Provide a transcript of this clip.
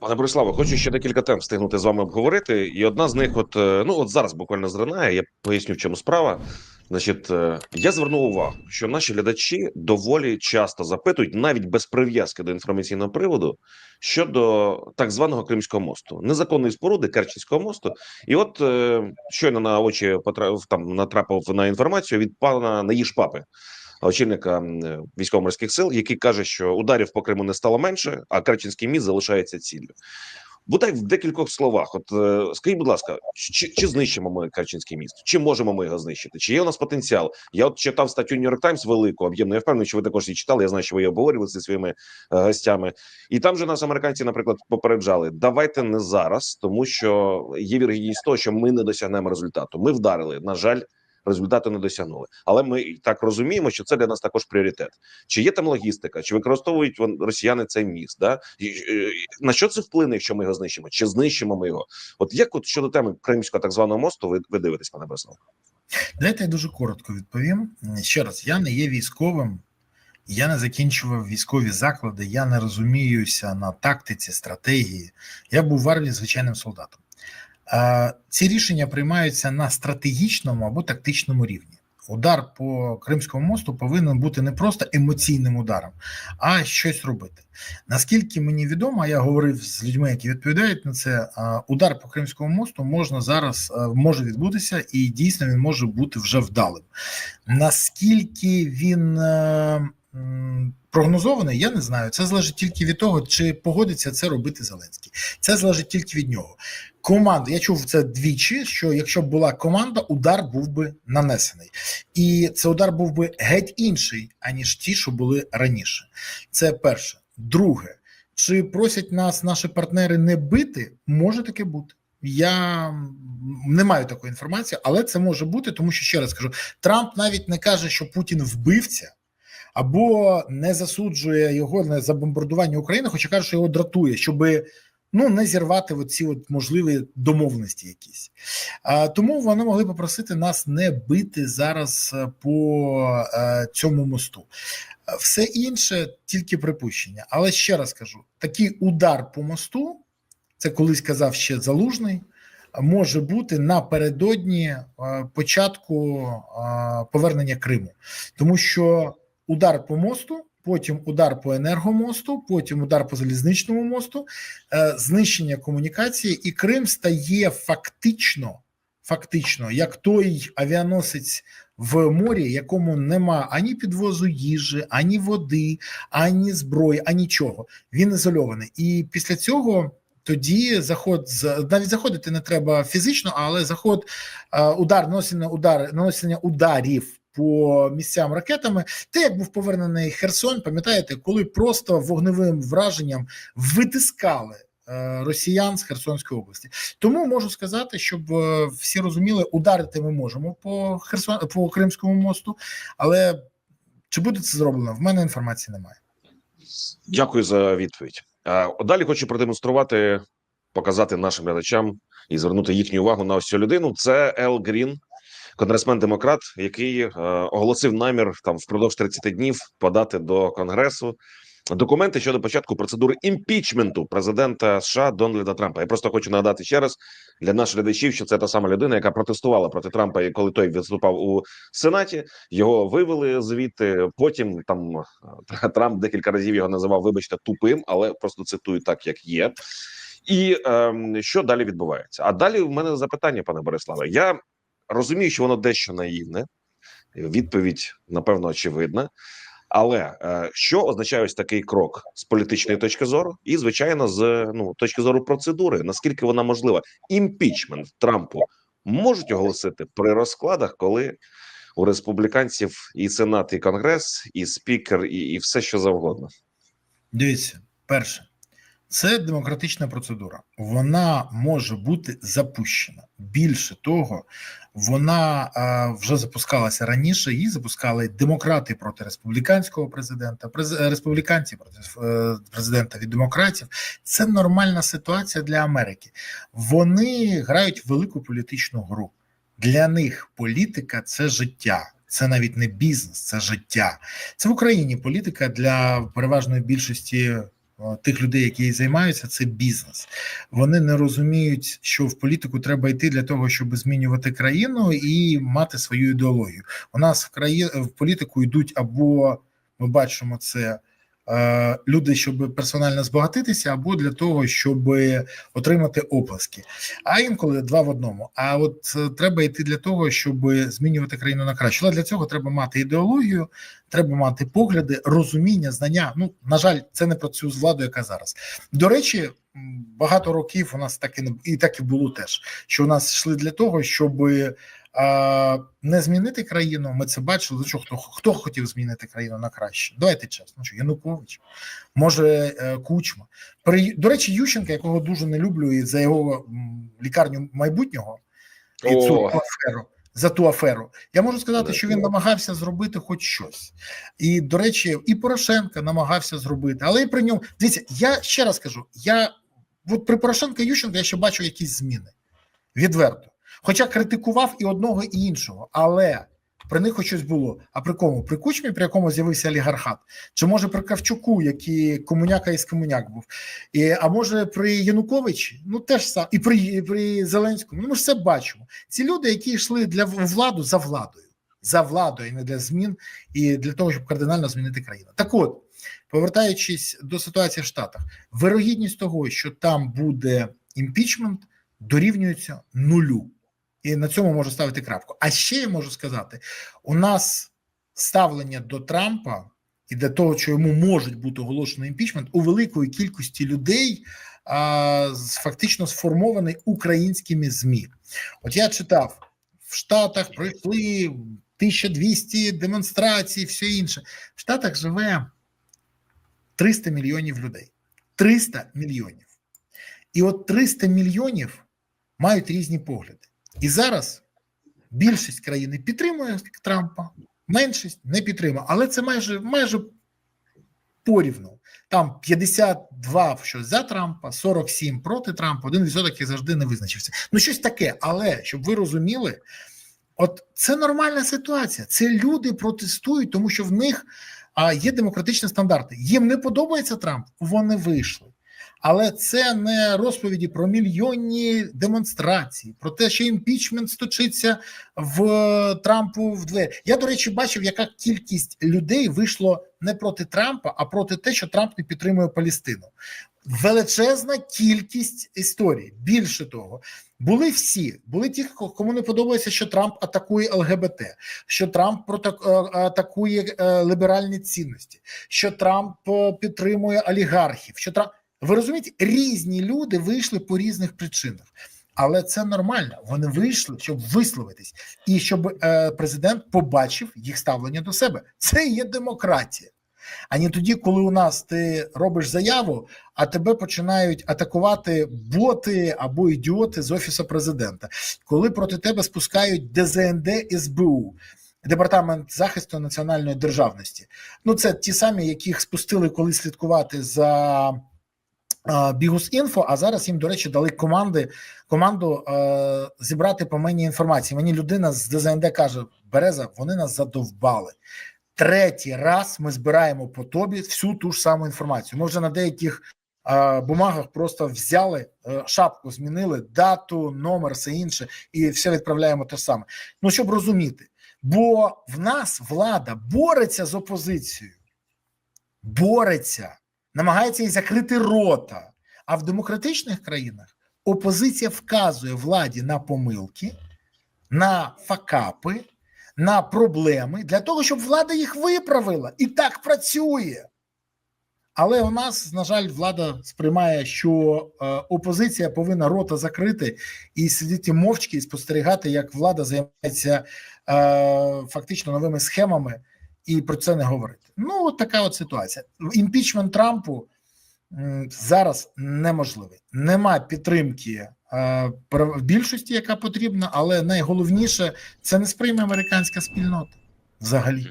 Пане Бориславе, хочу ще декілька тем встигнути з вами обговорити. І одна з них, от е, ну от зараз буквально зринає. Я поясню, в чому справа. Значить, е, я звернув увагу, що наші глядачі доволі часто запитують, навіть без прив'язки до інформаційного приводу, щодо так званого Кримського мосту, незаконної споруди Керченського мосту. І от е, щойно на очі потрапив там натрапив на інформацію від пана Наїж Папи, очільника військово-морських сил, який каже, що ударів по Криму не стало менше, а Керченський міст залишається ціллю. Бодай в декількох словах, от е, скажіть, будь ласка, чи, чи знищимо ми Керченський міст? Чи можемо ми його знищити? Чи є у нас потенціал? Я от читав статтю New York Times велику, об'ємну. Я впевнений, що ви також її читали. Я знаю, що ви її обговорювали зі своїми е, гостями. І там же нас американці, наприклад, попереджали: давайте не зараз, тому що є вірогідність того, що ми не досягнемо результату. Ми вдарили. На жаль, результату не досягнули. Але ми так розуміємо, що це для нас також пріоритет. Чи є там логістика, чи використовують вон- росіяни цей міст? Да? На що це вплине, якщо ми його знищимо? Чи знищимо ми його? От як от щодо теми Кримського так званого мосту, ви, ви дивитесь, пане Борислав? Дайте я дуже коротко відповім. Ще раз, я не є військовим, я не закінчував військові заклади, я не розуміюся на тактиці, стратегії. Я був в армії звичайним солдатом. Е, Ці рішення приймаються на стратегічному або тактичному рівні. Удар по Кримському мосту повинен бути не просто емоційним ударом, а щось робити. Наскільки мені відомо, я говорив з людьми, які відповідають на це. е, Удар по Кримському мосту можна зараз е, може відбутися, і дійсно він може бути вже вдалим. Наскільки він е, м, прогнозований, я не знаю. Це залежить тільки від того, чи погодиться це робити Зеленський. Це залежить тільки від нього. Команда, я чув це двічі. Що якщо б була команда, удар був би нанесений, і це удар був би геть інший, аніж ті, що були раніше. Це перше. Друге, чи просять нас наші партнери не бити? Може таке бути. Я не маю такої інформації, але це може бути, тому що ще раз кажу: Трамп навіть не каже, що Путін вбивця, або не засуджує його за бомбардування України, хоча каже, що його дратує, щоб ну не зірвати оці от можливі домовленості якісь. А, тому вони могли попросити нас не бити зараз е, по е, цьому мосту. Е, Все інше тільки припущення. Але ще раз кажу: такий удар по мосту, це колись казав ще залужний. Може бути напередодні початку повернення Криму, тому що удар по мосту, потім удар по енергомосту, потім удар по залізничному мосту, е, знищення комунікації, і Крим стає фактично, фактично, як той авіаносець в морі, якому нема ані підвозу їжі, ані води, ані зброї, ані чого. Він ізольований. І після цього. Тоді заход навіть заходити не треба фізично, але заход е, удар наносення удар наносення ударів по місцям ракетами. Те, як був повернений Херсон, пам'ятаєте, коли просто вогневим враженням витискали е, росіян з Херсонської області. Тому можу сказати, щоб е, всі розуміли, ударити ми можемо по Херсон по Кримському мосту, але чи буде це зроблено? В мене інформації немає. Дякую за відповідь. Далі хочу продемонструвати, показати нашим глядачам і звернути їхню увагу на ось цю людину. Це Ел Грін, конгресмен-демократ, який е, оголосив намір там впродовж 30 днів подати до конгресу документи щодо початку процедури імпічменту президента США Дональда Трампа. Я просто хочу нагадати ще раз для наших глядачів, що це та сама людина, яка протестувала проти Трампа, коли той виступав у Сенаті. Його вивели звідти. Потім там е, Трамп декілька разів його називав, вибачте, тупим, але просто цитую так, як є. І ем, що далі відбувається? А далі в мене запитання, пане Бориславе. Я розумію, що воно дещо наївне. Відповідь напевно очевидна. Але е, що означає ось такий крок з політичної точки зору, і звичайно, з ну точки зору процедури, наскільки вона можлива? Імпічмент Трампу можуть оголосити при розкладах, коли у республіканців і сенат, і конгрес, і спікер, і, і все що завгодно. Дивіться, перше, це демократична процедура. Вона може бути запущена. Більше того, вона а, вже запускалася раніше. Її запускали демократи проти республіканського президента, през, республіканці проти е, президента від демократів. Це нормальна ситуація для Америки. Вони грають велику політичну гру. Для них політика це життя. Це навіть не бізнес, це життя. Це в Україні політика для переважної більшості е, тих людей, які займаються, це бізнес. Вони не розуміють, що в політику треба йти для того, щоб змінювати країну і мати свою ідеологію. У нас в країні в політику йдуть або ми бачимо це. Е, Люди, щоб персонально збагатитися, або для того, щоб отримати оплески. А інколи два в одному. А от е, треба йти для того, щоб змінювати країну на краще. Але для цього треба мати ідеологію, треба мати погляди, розуміння, знання. Ну на жаль, це не про цю владу, яка зараз. До речі, багато років у нас так і не і так і було теж. Що у нас йшли для того, щоб не змінити країну. Ми це бачили. Що хто хто хотів змінити країну на краще? Давайте чесно. Ну, що Янукович, може е, Кучма. При до речі, Ющенка, якого дуже не люблю, і за його лікарню майбутнього і О. цю аферу. За ту аферу я можу сказати, що він намагався зробити хоч щось, і до речі, і Порошенка намагався зробити, але і при ньому дивіться, я ще раз кажу: я от при Порошенка Ющенка я ще бачу якісь зміни відверто. Хоча критикував і одного, і іншого, але при них хоч щось було. А при кому? При кучмі, при якому з'явився олігархат, чи може при Кравчуку, який комуняка із комуняк був, і, а може при Януковичі, ну теж сам, і при, при Зеленському. Ну, ми ж все бачимо. Ці люди, які йшли для владу за владою, за владою, не для змін, і для того, щоб кардинально змінити країну. Так от, повертаючись до ситуації в Штатах, вирогідність того, що там буде імпічмент, дорівнюється нулю. І на цьому можу ставити крапку. А ще я можу сказати: у нас ставлення до Трампа і до того, що йому можуть бути оголошено імпічмент, у великої кількості людей а, фактично сформований українськими ЗМІ. От я читав в Штатах пройшли 1200 демонстрацій, все інше. В Штатах живе 300 мільйонів людей. 300 мільйонів. І от 300 мільйонів мають різні погляди. І зараз більшість країни підтримує Трампа, меншість не підтримує. Але це майже майже порівну. Там 52 щось за Трампа, 47 проти Трампа, один відсоток який завжди не визначився. Ну, щось таке. Але щоб ви розуміли, от це нормальна ситуація. Це люди протестують, тому що в них а, є демократичні стандарти. Їм не подобається Трамп, вони вийшли. Але це не розповіді про мільйонні демонстрації, про те, що імпічмент сточиться в Трампу в двері. Я, до речі, бачив, яка кількість людей вийшло не проти Трампа, а проти те, що Трамп не підтримує Палістину. Величезна кількість історій. Більше того, були всі, були ті, кому не подобається, що Трамп атакує ЛГБТ, що Трамп е, атакує е, ліберальні цінності, що Трамп е, підтримує олігархів. Що Трамп ви розумієте, різні люди вийшли по різних причинах. Але це нормально. Вони вийшли, щоб висловитись, і щоб е, президент побачив їх ставлення до себе. Це є демократія. А не тоді, коли у нас ти робиш заяву, а тебе починають атакувати боти або ідіоти з офісу президента, коли проти тебе спускають ДЗНД СБУ. Департамент захисту національної державності. Ну, це ті самі, яких спустили, коли слідкувати за Бігус.Інфо, а зараз їм, до речі, дали команди, команду е, зібрати по мені інформації. Мені людина з ДЗНД каже: Береза, вони нас задовбали. Третій раз ми збираємо по тобі всю ту ж саму інформацію. Ми вже на деяких е, бумагах просто взяли е, шапку, змінили дату, номер, все інше, і все відправляємо те саме. Ну щоб розуміти, бо в нас влада бореться з опозицією, бореться, намагається їй закрити рота. А в демократичних країнах опозиція вказує владі на помилки, на факапи, на проблеми для того, щоб влада їх виправила. І так працює. Але у нас, на жаль, влада сприймає, що е, опозиція повинна рота закрити і сидіти мовчки і спостерігати, як влада займається е, фактично новими схемами, і про це не говорити. Ну, от така от ситуація. Імпічмент Трампу зараз неможливий. Нема підтримки е, більшості, яка потрібна, але найголовніше це не сприйме американська спільнота взагалі.